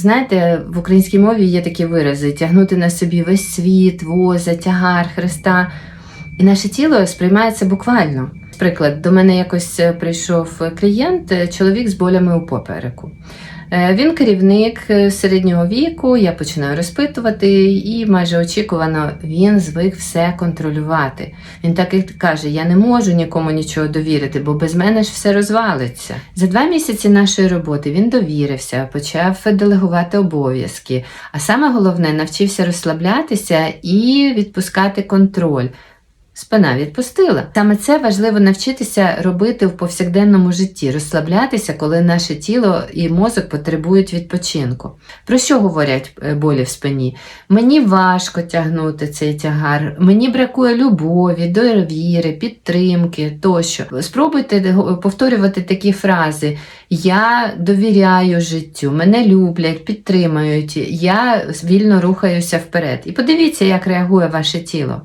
Знаєте, в українській мові є такі вирази: тягнути на собі весь світ, воза, тягар, хреста. І наше тіло сприймається буквально. Приклад, до мене якось прийшов клієнт, чоловік з болями у попереку. Е, Він керівник е, середнього віку, я починаю розпитувати, і майже очікувано він звик все контролювати. Він так і каже: Я не можу нікому нічого довірити, бо без мене ж все розвалиться. За два місяці нашої роботи він довірився, почав делегувати обов'язки, а саме головне навчився розслаблятися і відпускати контроль. Спина відпустила. Саме це важливо навчитися робити в повсякденному житті, розслаблятися, коли наше тіло і мозок потребують відпочинку. Про що говорять е, болі в спині? Мені важко тягнути цей тягар, мені бракує любові, довіри, підтримки тощо. Спробуйте повторювати такі фрази: Я довіряю життю, мене люблять, підтримують, я вільно рухаюся вперед. І подивіться, як реагує ваше тіло.